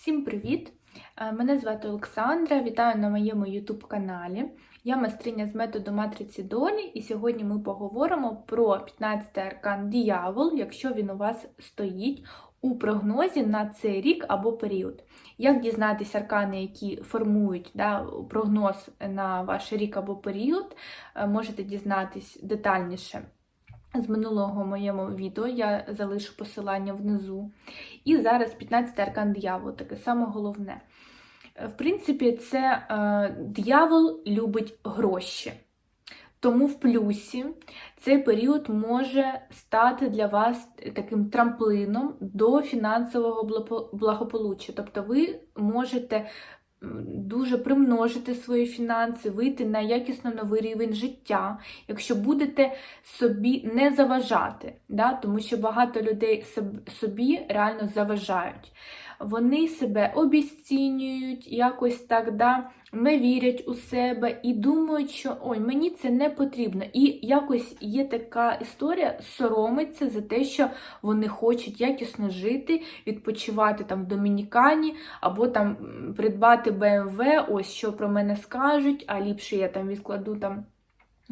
Всім привіт! Е, Мене звати Олександра. Вітаю на моєму YouTube каналі. Я майстриня з методу матриці долі, і сьогодні ми поговоримо про 15-й аркан Діявол, якщо він у вас стоїть у прогнозі на цей рік або період. Як дізнатися аркани, які формують да, прогноз на ваш рік або період, е, можете дізнатись детальніше. З минулого моєму відео я залишу посилання внизу. І зараз 15 аркан диявол, таке саме головне. В принципі, це е, диявол любить гроші. Тому в плюсі цей період може стати для вас таким трамплином до фінансового благополуччя. Тобто ви можете дуже примножити свої фінанси, вийти на якісно новий рівень життя, якщо будете собі не заважати, да? тому що багато людей собі реально заважають. Вони себе обіцінюють, якось так да, не вірять у себе і думають, що ой, мені це не потрібно. І якось є така історія, соромиться за те, що вони хочуть якісно жити, відпочивати там в Домінікані, або там придбати BMW, ось що про мене скажуть, а ліпше я там відкладу там.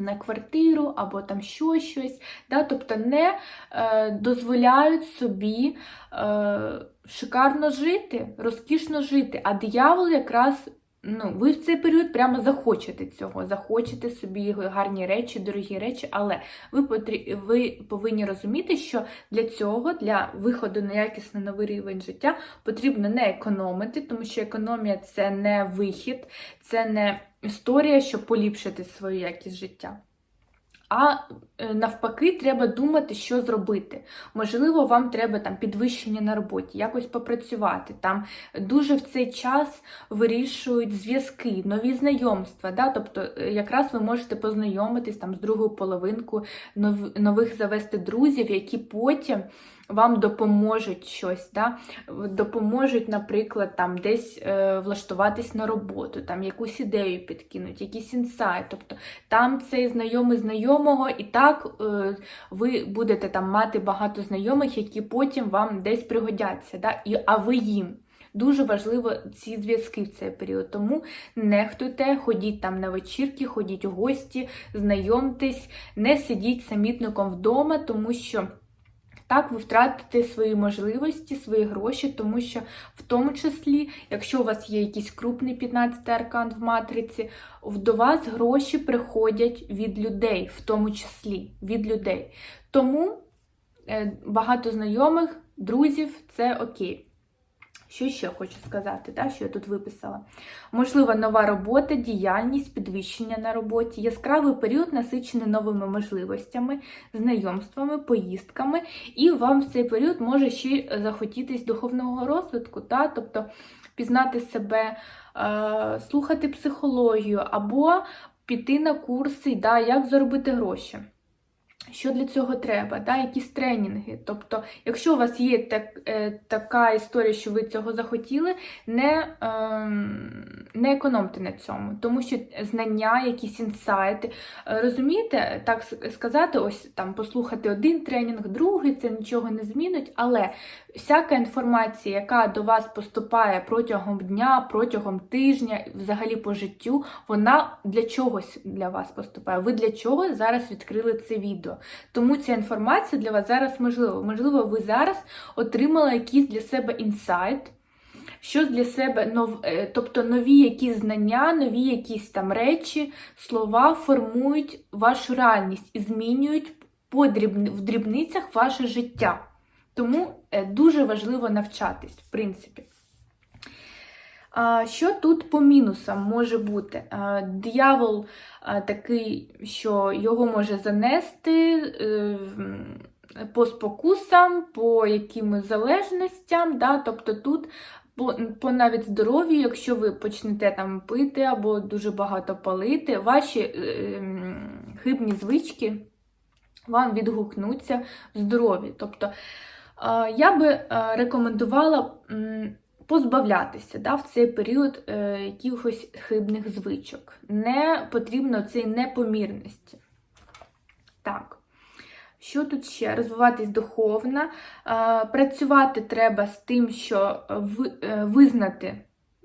На квартиру або там що щось, да? тобто не е, дозволяють собі е, шикарно жити, розкішно жити. А диявол якраз, ну, ви в цей період прямо захочете цього, захочете собі гарні речі, дорогі речі, але ви, потрі... ви повинні розуміти, що для цього, для виходу на якісно новий рівень життя, потрібно не економити, тому що економія це не вихід, це не історія, щоб поліпшити свою якість життя. А е, навпаки, треба думати, що зробити. Можливо, вам треба там підвищення на роботі, якось попрацювати. Там дуже в цей час вирішують зв'язки, нові знайомства. Да? Тобто, е, якраз ви можете познайомитись там з другою половинкою, нов- нових завести друзів, які потім вам допоможуть щось, да? допоможуть, наприклад, там десь е, влаштуватись на роботу, там якусь ідею підкинуть, якийсь інсайт. Тобто там цей знайомий знайомого, і так е, ви будете там мати багато знайомих, які потім вам десь пригодяться, да? і, а ви їм. Дуже важливо ці зв'язки в цей період. Тому нехтуйте, ходіть там на вечірки, ходіть у гості, знайомтесь, не сидіть самітником вдома, тому що. Так, ви втратите свої можливості, свої гроші, тому що в тому числі, якщо у вас є якийсь крупний 15 аркан в матриці, до вас гроші приходять від людей, в тому числі від людей. Тому е, багато знайомих, друзів це окей. Що ще хочу сказати, та, що я тут виписала? Можлива нова робота, діяльність, підвищення на роботі, яскравий період насичений новими можливостями, знайомствами, поїздками, і вам в цей період може ще захотітись духовного розвитку, та? тобто пізнати себе, е, слухати психологію або піти на курси, да, як заробити гроші. Що для цього треба? Да? Якісь тренінги. Тобто, якщо у вас є так, е, така історія, що ви цього захотіли, не, ем, не економте на цьому, тому що знання, якісь інсайти. Е, Розумієте, так сказати, ось там послухати один тренінг, другий, це нічого не змінить, але всяка інформація, яка до вас поступає протягом дня, протягом тижня, взагалі по життю, вона для чогось для вас поступає. Ви для чого зараз відкрили це відео? Тому ця інформація для вас зараз можлива. Можливо, ви зараз отримали якийсь для себе інсайт. Щось для себе нов, е, тобто нові якісь знання, нові якісь там речі, слова формують вашу реальність і змінюють по в дрібницях ваше життя. Тому е, дуже важливо навчатись, в принципі. Що тут по мінусам може бути? А, Диявол такий, що його може занести е, по спокусам, по якимось залежностям. Да? Тобто тут по, по навіть здоров'ю, якщо ви почнете там пити або дуже багато палити, ваші е, м, хибні звички вам відгукнуться в здоров'ї. Тобто я би рекомендувала позбавлятися да, в цей період е, якихось хибних звичок. Не потрібно цієї непомірності. Так. Що тут ще? Розвиватись духовно. Е, Працювати треба з тим, що ви- е, визнати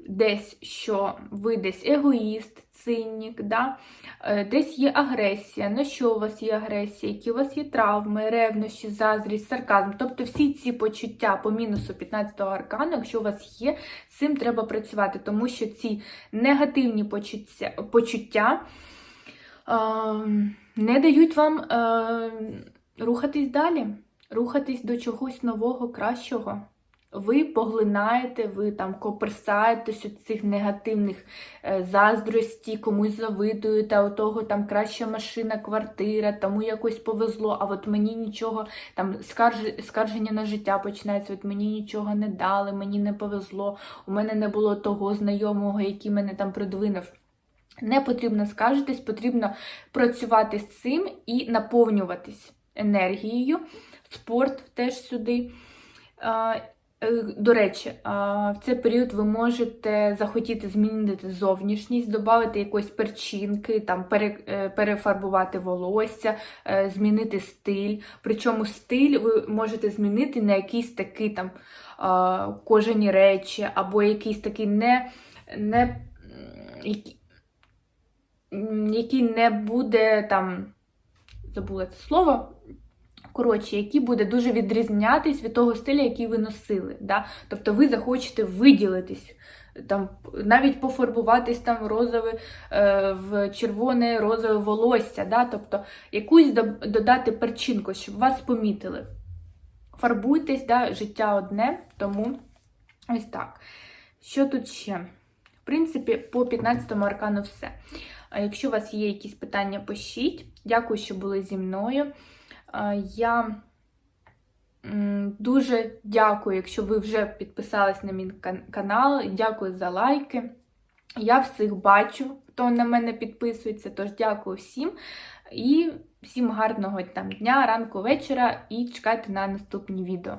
десь, що ви десь егоїст, цинік, да? Е, десь є агресія. На що у вас є агресія? Які у вас є травми, ревнощі, заздрість, сарказм. Тобто всі ці почуття по мінусу 15-го аркану, якщо у вас є, з цим треба працювати, тому що ці негативні почуття, почуття е, не дають вам е, рухатись далі, рухатись до чогось нового, кращого. Ви поглинаєте, ви там коперсаєтесь у цих негативних е, заздрості, комусь завидуєте, у того там краща машина, квартира, тому якось повезло, а от мені нічого, там скарж, скарження на життя починається, от мені нічого не дали, мені не повезло, у мене не було того знайомого, який мене там продвинув. Не потрібно скаржитись, потрібно працювати з цим і наповнюватись енергією. Спорт теж сюди. Е, До речі, в цей період ви можете захотіти змінити зовнішність, додати якоїсь перчинки, там, е, перефарбувати волосся, е, змінити стиль. Причому стиль ви можете змінити на якісь такі там а, кожані речі, або якийсь такий не, не, який не буде там, забула це слово. Коротше, який буде дуже відрізнятись від того стилю, який ви носили. Да? Тобто ви захочете виділитись, там, навіть пофарбуватись там розове, е, в червоне розове волосся. Да? Тобто якусь до- додати перчинку, щоб вас помітили. Фарбуйтесь, да? життя одне, тому ось так. Що тут ще? В принципі, по 15 аркану все. Якщо у вас є якісь питання, пишіть. Дякую, що були зі мною. Я дуже дякую, якщо ви вже підписались на мій канал. Дякую за лайки. Я всіх бачу, хто на мене підписується, тож дякую всім. І всім гарного там дня, ранку, вечора і чекайте на наступні відео.